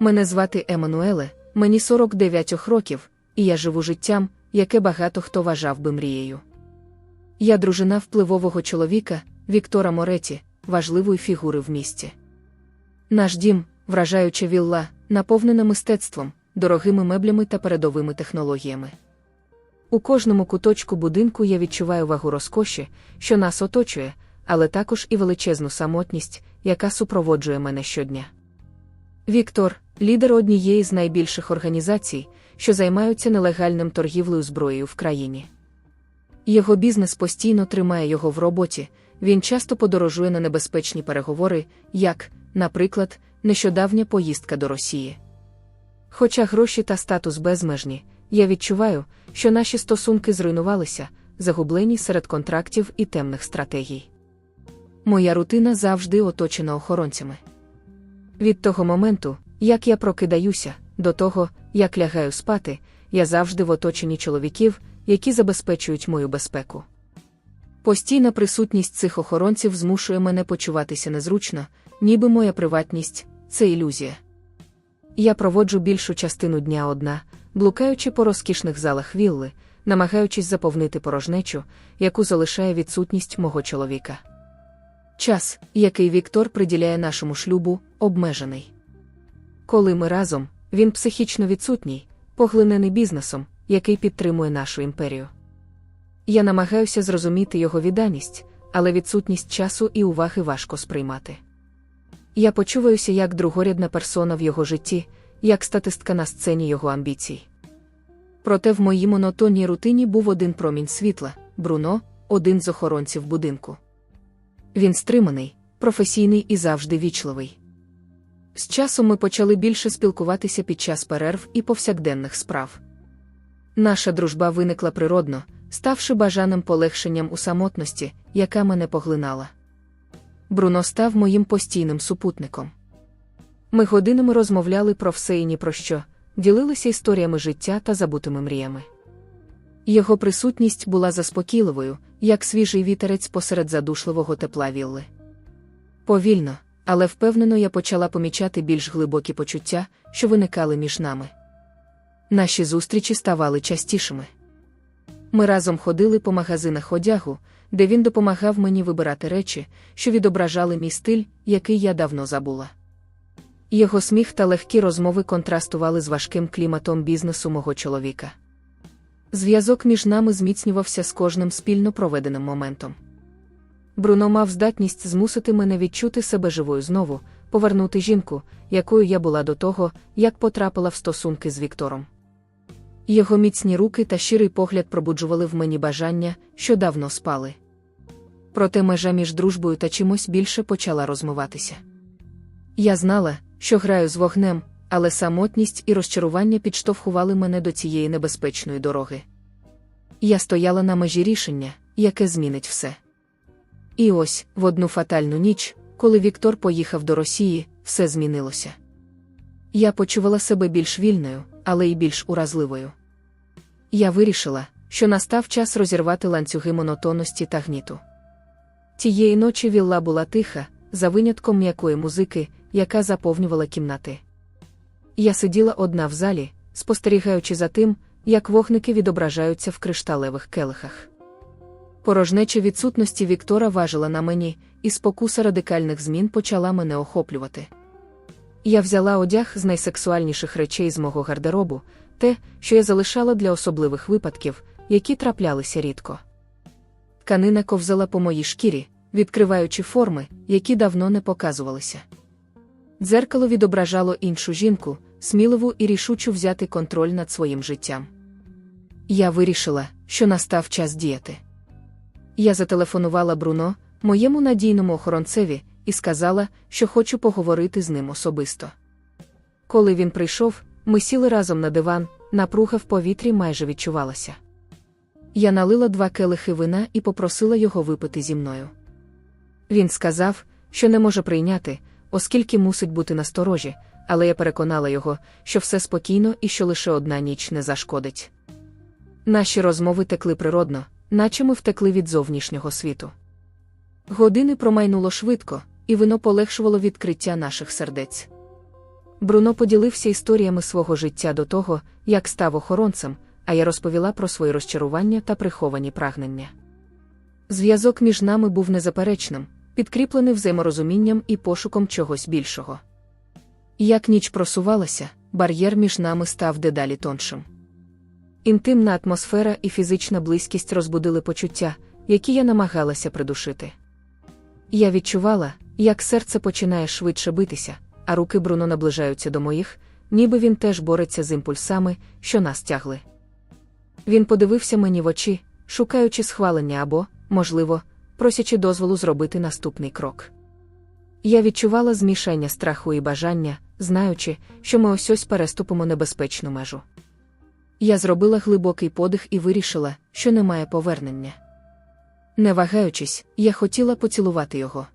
Мене звати Еммануеле, мені 49 років, і я живу життям, яке багато хто вважав би мрією. Я дружина впливового чоловіка Віктора Мореті, важливої фігури в місті. Наш дім, вражаюча вілла, наповнена мистецтвом, дорогими меблями та передовими технологіями. У кожному куточку будинку я відчуваю вагу розкоші, що нас оточує, але також і величезну самотність, яка супроводжує мене щодня. Віктор, лідер однієї з найбільших організацій, що займаються нелегальним торгівлею зброєю в країні. Його бізнес постійно тримає його в роботі, він часто подорожує на небезпечні переговори, як, наприклад, нещодавня поїздка до Росії. Хоча гроші та статус безмежні, я відчуваю, що наші стосунки зруйнувалися, загублені серед контрактів і темних стратегій. Моя рутина завжди оточена охоронцями. Від того моменту, як я прокидаюся, до того, як лягаю спати, я завжди в оточенні чоловіків, які забезпечують мою безпеку. Постійна присутність цих охоронців змушує мене почуватися незручно, ніби моя приватність це ілюзія. Я проводжу більшу частину дня одна, блукаючи по розкішних залах вілли, намагаючись заповнити порожнечу, яку залишає відсутність мого чоловіка. Час, який Віктор приділяє нашому шлюбу, обмежений. Коли ми разом, він психічно відсутній, поглинений бізнесом, який підтримує нашу імперію. Я намагаюся зрозуміти його відданість, але відсутність часу і уваги важко сприймати. Я почуваюся як другорядна персона в його житті, як статистка на сцені його амбіцій. Проте в моїй монотонній рутині був один промінь світла Бруно, один з охоронців будинку. Він стриманий, професійний і завжди вічливий. З часом ми почали більше спілкуватися під час перерв і повсякденних справ. Наша дружба виникла природно, ставши бажаним полегшенням у самотності, яка мене поглинала. Бруно став моїм постійним супутником. Ми годинами розмовляли про все і ні про що, ділилися історіями життя та забутими мріями. Його присутність була заспокійливою, як свіжий вітерець посеред задушливого тепла вілли. Повільно, але впевнено, я почала помічати більш глибокі почуття, що виникали між нами. Наші зустрічі ставали частішими. Ми разом ходили по магазинах одягу, де він допомагав мені вибирати речі, що відображали мій стиль, який я давно забула. Його сміх та легкі розмови контрастували з важким кліматом бізнесу мого чоловіка. Зв'язок між нами зміцнювався з кожним спільно проведеним моментом. Бруно мав здатність змусити мене відчути себе живою знову, повернути жінку, якою я була до того, як потрапила в стосунки з Віктором. Його міцні руки та щирий погляд пробуджували в мені бажання, що давно спали. Проте межа між дружбою та чимось більше почала розмиватися. Я знала, що граю з вогнем, але самотність і розчарування підштовхували мене до цієї небезпечної дороги. Я стояла на межі рішення, яке змінить все. І ось, в одну фатальну ніч, коли Віктор поїхав до Росії, все змінилося. Я почувала себе більш вільною, але й більш уразливою. Я вирішила, що настав час розірвати ланцюги монотонності та гніту. Тієї ночі вілла була тиха, за винятком м'якої музики, яка заповнювала кімнати. Я сиділа одна в залі, спостерігаючи за тим, як вогники відображаються в кришталевих келихах. Порожнеча відсутності Віктора важила на мені, і спокуса радикальних змін почала мене охоплювати. Я взяла одяг з найсексуальніших речей з мого гардеробу, те, що я залишала для особливих випадків, які траплялися рідко. Тканина ковзала по моїй шкірі, відкриваючи форми, які давно не показувалися. Дзеркало відображало іншу жінку, сміливу і рішучу взяти контроль над своїм життям. Я вирішила, що настав час діяти. Я зателефонувала Бруно, моєму надійному охоронцеві, і сказала, що хочу поговорити з ним особисто. Коли він прийшов, ми сіли разом на диван, напруга в повітрі майже відчувалася. Я налила два келихи вина і попросила його випити зі мною. Він сказав, що не може прийняти, оскільки мусить бути насторожі, але я переконала його, що все спокійно і що лише одна ніч не зашкодить. Наші розмови текли природно, наче ми втекли від зовнішнього світу. Години промайнуло швидко, і вино полегшувало відкриття наших сердець. Бруно поділився історіями свого життя до того, як став охоронцем, а я розповіла про свої розчарування та приховані прагнення. Зв'язок між нами був незаперечним, підкріплений взаєморозумінням і пошуком чогось більшого. Як ніч просувалася, бар'єр між нами став дедалі тоншим. Інтимна атмосфера і фізична близькість розбудили почуття, які я намагалася придушити. Я відчувала, як серце починає швидше битися, а руки Бруно наближаються до моїх, ніби він теж бореться з імпульсами, що нас тягли. Він подивився мені в очі, шукаючи схвалення або, можливо, просячи дозволу зробити наступний крок. Я відчувала змішання страху і бажання, знаючи, що ми ось ось переступимо небезпечну межу. Я зробила глибокий подих і вирішила, що немає повернення. Не вагаючись, я хотіла поцілувати його.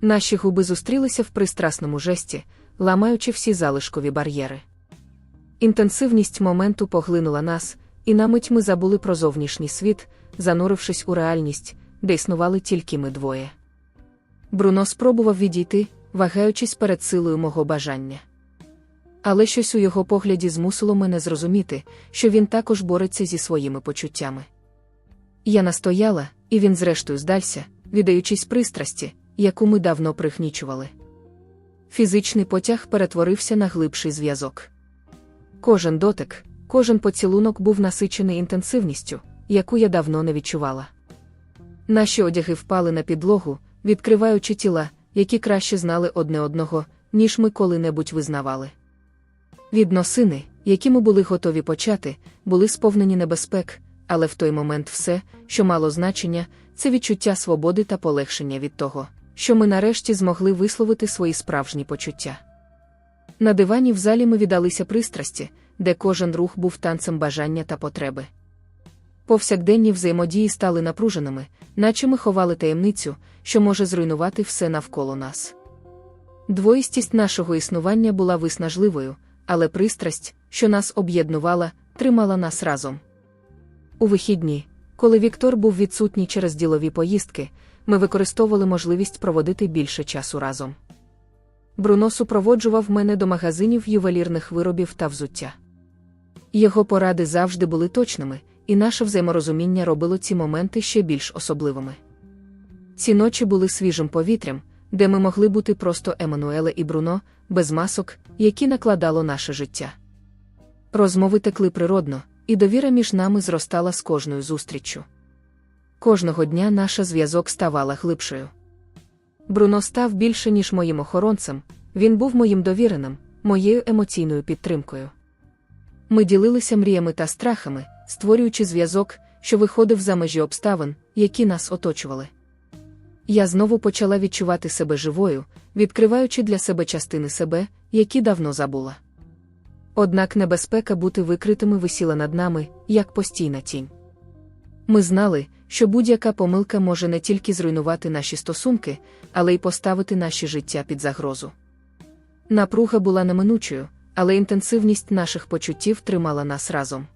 Наші губи зустрілися в пристрасному жесті, ламаючи всі залишкові бар'єри. Інтенсивність моменту поглинула нас, і на мить ми забули про зовнішній світ, занурившись у реальність, де існували тільки ми двоє. Бруно спробував відійти, вагаючись перед силою мого бажання. Але щось у його погляді змусило мене зрозуміти, що він також бореться зі своїми почуттями. Я настояла, і він, зрештою, здався, віддаючись пристрасті, яку ми давно прихнічували. Фізичний потяг перетворився на глибший зв'язок. Кожен дотик, кожен поцілунок був насичений інтенсивністю, яку я давно не відчувала. Наші одяги впали на підлогу, відкриваючи тіла, які краще знали одне одного, ніж ми коли-небудь визнавали. Відносини, які ми були готові почати, були сповнені небезпек, але в той момент все, що мало значення, це відчуття свободи та полегшення від того, що ми нарешті змогли висловити свої справжні почуття. На дивані в залі ми віддалися пристрасті, де кожен рух був танцем бажання та потреби. Повсякденні взаємодії стали напруженими, наче ми ховали таємницю, що може зруйнувати все навколо нас. Двоїстість нашого існування була виснажливою, але пристрасть, що нас об'єднувала, тримала нас разом. У вихідні, коли Віктор був відсутній через ділові поїздки, ми використовували можливість проводити більше часу разом. Бруно супроводжував мене до магазинів ювелірних виробів та взуття. Його поради завжди були точними, і наше взаєморозуміння робило ці моменти ще більш особливими. Ці ночі були свіжим повітрям, де ми могли бути просто Еммануеле і Бруно, без масок, які накладало наше життя. Розмови текли природно, і довіра між нами зростала з кожною зустріччю. Кожного дня наша зв'язок ставала глибшою. Бруно став більше, ніж моїм охоронцем, він був моїм довіреним, моєю емоційною підтримкою. Ми ділилися мріями та страхами, створюючи зв'язок, що виходив за межі обставин, які нас оточували. Я знову почала відчувати себе живою, відкриваючи для себе частини себе, які давно забула. Однак небезпека бути викритими висіла над нами, як постійна тінь. Ми знали, що будь-яка помилка може не тільки зруйнувати наші стосунки, але й поставити наші життя під загрозу. Напруга була неминучою, але інтенсивність наших почуттів тримала нас разом.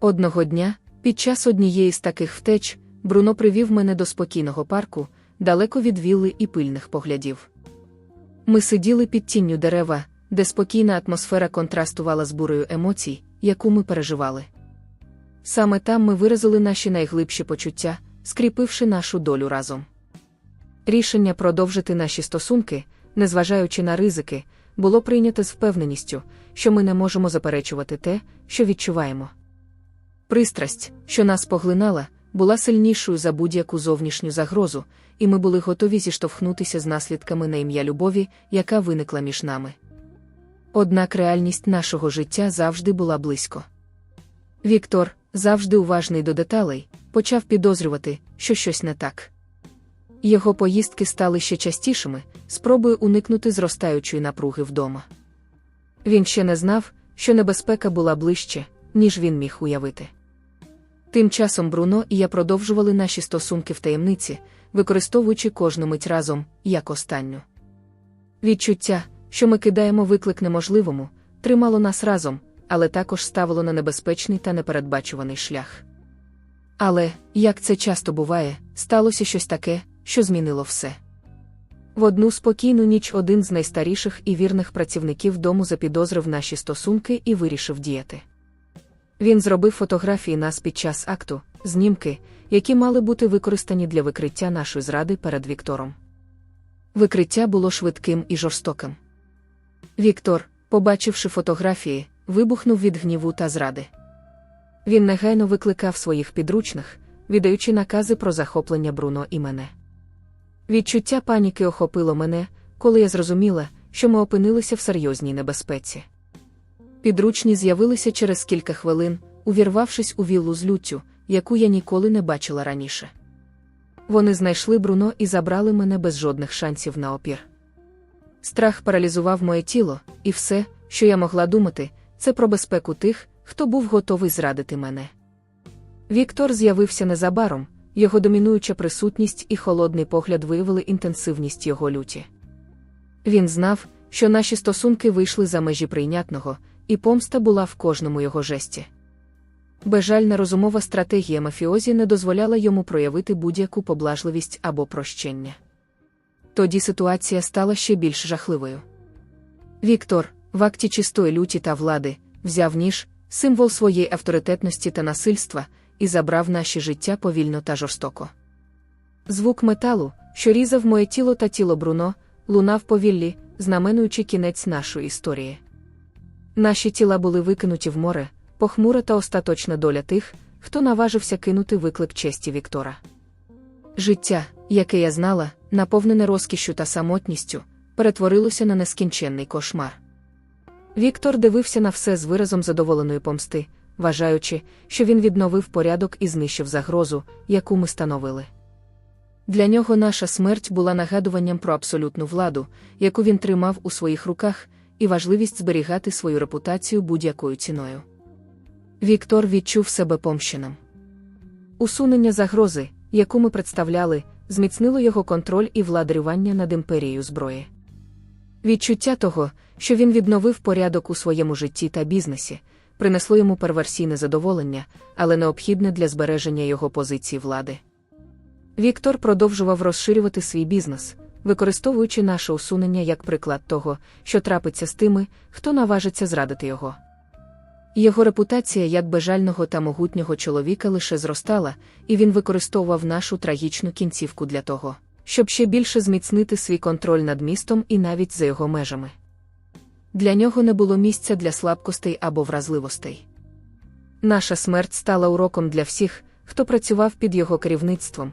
Одного дня, під час однієї з таких втеч, Бруно привів мене до спокійного парку, далеко від вілли і пильних поглядів. Ми сиділи під тінню дерева, де спокійна атмосфера контрастувала з бурею емоцій, яку ми переживали. Саме там ми виразили наші найглибші почуття, скріпивши нашу долю разом. Рішення продовжити наші стосунки, незважаючи на ризики, було прийнято з впевненістю, що ми не можемо заперечувати те, що відчуваємо. Пристрасть, що нас поглинала, була сильнішою за будь-яку зовнішню загрозу, і ми були готові зіштовхнутися з наслідками на ім'я любові, яка виникла між нами. Однак реальність нашого життя завжди була близько. Віктор, завжди уважний до деталей, почав підозрювати, що щось не так. Його поїздки стали ще частішими, спробою уникнути зростаючої напруги вдома. Він ще не знав, що небезпека була ближче, ніж він міг уявити. Тим часом Бруно і я продовжували наші стосунки в таємниці, використовуючи кожну мить разом, як останню. Відчуття, що ми кидаємо виклик неможливому, тримало нас разом, але також ставило на небезпечний та непередбачуваний шлях. Але, як це часто буває, сталося щось таке, що змінило все. В одну спокійну ніч один з найстаріших і вірних працівників дому запідозрив наші стосунки і вирішив діяти. Він зробив фотографії нас під час акту, знімки, які мали бути використані для викриття нашої зради перед Віктором. Викриття було швидким і жорстоким. Віктор, побачивши фотографії, вибухнув від гніву та зради. Він негайно викликав своїх підручних, віддаючи накази про захоплення Бруно і мене. Відчуття паніки охопило мене, коли я зрозуміла, що ми опинилися в серйозній небезпеці. Підручні з'явилися через кілька хвилин, увірвавшись у віллу з люттю, яку я ніколи не бачила раніше. Вони знайшли Бруно і забрали мене без жодних шансів на опір. Страх паралізував моє тіло, і все, що я могла думати, це про безпеку тих, хто був готовий зрадити мене. Віктор з'явився незабаром, його домінуюча присутність і холодний погляд виявили інтенсивність його люті. Він знав, що наші стосунки вийшли за межі прийнятного, і помста була в кожному його жесті. Безжальна розумова стратегія мафіозі не дозволяла йому проявити будь-яку поблажливість або прощення. Тоді ситуація стала ще більш жахливою. Віктор, в акті чистої люті та влади, взяв ніж, символ своєї авторитетності та насильства, і забрав наші життя повільно та жорстоко. Звук металу, що різав моє тіло та тіло Бруно, лунав повіллі, знаменуючи кінець нашої історії. Наші тіла були викинуті в море, похмура та остаточна доля тих, хто наважився кинути виклик честі Віктора. Життя, яке я знала, наповнене розкішшю та самотністю, перетворилося на нескінченний кошмар. Віктор дивився на все з виразом задоволеної помсти, вважаючи, що він відновив порядок і знищив загрозу, яку ми становили. Для нього наша смерть була нагадуванням про абсолютну владу, яку він тримав у своїх руках, і важливість зберігати свою репутацію будь-якою ціною. Віктор відчув себе помщеним. Усунення загрози, яку ми представляли, зміцнило його контроль і владарювання над імперією зброї. Відчуття того, що він відновив порядок у своєму житті та бізнесі, принесло йому перверсійне задоволення, але необхідне для збереження його позиції влади. Віктор продовжував розширювати свій бізнес, використовуючи наше усунення як приклад того, що трапиться з тими, хто наважиться зрадити його. Його репутація як бежального та могутнього чоловіка лише зростала, і він використовував нашу трагічну кінцівку для того, щоб ще більше зміцнити свій контроль над містом і навіть за його межами. Для нього не було місця для слабкостей або вразливостей. Наша смерть стала уроком для всіх, хто працював під його керівництвом,